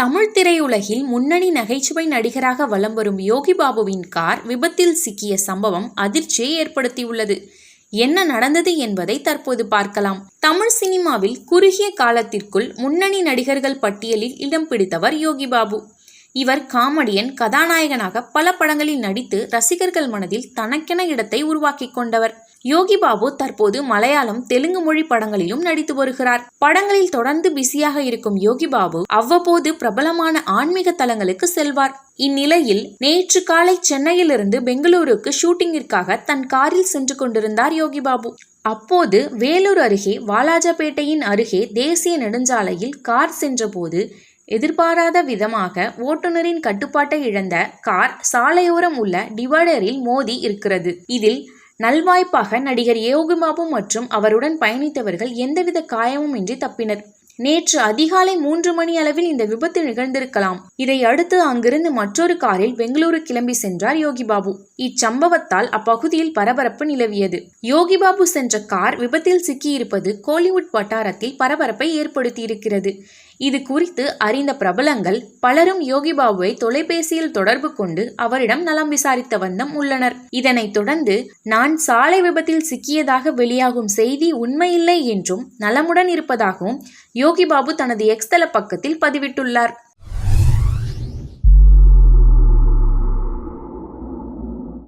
தமிழ் திரையுலகில் முன்னணி நகைச்சுவை நடிகராக வலம் வரும் யோகி பாபுவின் கார் விபத்தில் சிக்கிய சம்பவம் அதிர்ச்சியை ஏற்படுத்தியுள்ளது. என்ன நடந்தது என்பதை தற்போது பார்க்கலாம். தமிழ் சினிமாவில் குறுகிய காலத்திற்குள் முன்னணி நடிகர்கள் பட்டியலில் இடம் பிடித்தவர் யோகி பாபு. இவர் காமெடியன் கதாநாயகனாக பல படங்களில் நடித்து ரசிகர்கள் மனதில் தனக்கென இடத்தை உருவாக்கி கொண்டவர். யோகி பாபு தற்போது மலையாளம் தெலுங்கு மொழி படங்களிலும் நடித்து வருகிறார். படங்களில் தொடர்ந்து பிஸியாக இருக்கும் யோகி பாபு அவ்வப்போது பிரபலமான ஆன்மீக தலங்களுக்கு செல்வார். இந்நிலையில் நேற்று காலை சென்னையிலிருந்து பெங்களூருக்கு ஷூட்டிங்கிற்காக தன் காரில் சென்று கொண்டிருந்தார் யோகி பாபு. அப்போது வேலூர் அருகே வாலாஜாபேட்டையின் அருகே தேசிய நெடுஞ்சாலையில் கார் சென்றபோது எதிர்பாராத விதமாக ஓட்டுநரின் கட்டுப்பாட்டை இழந்த கார் சாலையோரம் உள்ள டிவைடரில் மோதி இருக்கிறது. இதில் நல்வாய்ப்பாக நடிகர் யோகிபாபு மற்றும் அவருடன் பயணித்தவர்கள் எந்தவித காயமும் இன்றி தப்பினர். நேற்று அதிகாலை மூன்று மணி அளவில் இந்த விபத்து நிகழ்ந்திருக்கலாம். இதை அடுத்து அங்கிருந்து மற்றொரு காரில் பெங்களூரு கிளம்பி சென்றார் யோகிபாபு. இச்சம்பவத்தால் அப்பகுதியில் பரபரப்பு நிலவியது. யோகிபாபு சென்ற கார் விபத்தில் சிக்கியிருப்பது கோலிவுட் வட்டாரத்தில் பரபரப்பை ஏற்படுத்தியிருக்கிறது. இது குறித்து அறிந்த பிரபலங்கள் பலரும் யோகி பாபுவை தொலைபேசியில் தொடர்பு கொண்டு அவரிடம் நலம் விசாரித்த வண்ணம் உள்ளனர். இதனைத் தொடர்ந்து நான் சாலை விபத்தில் சிக்கியதாக வெளியாகும் செய்தி உண்மையில்லை என்றும் நலமுடன் இருப்பதாகவும் யோகி பாபு தனது எக்ஸ்தல பக்கத்தில் பதிவிட்டுள்ளார்.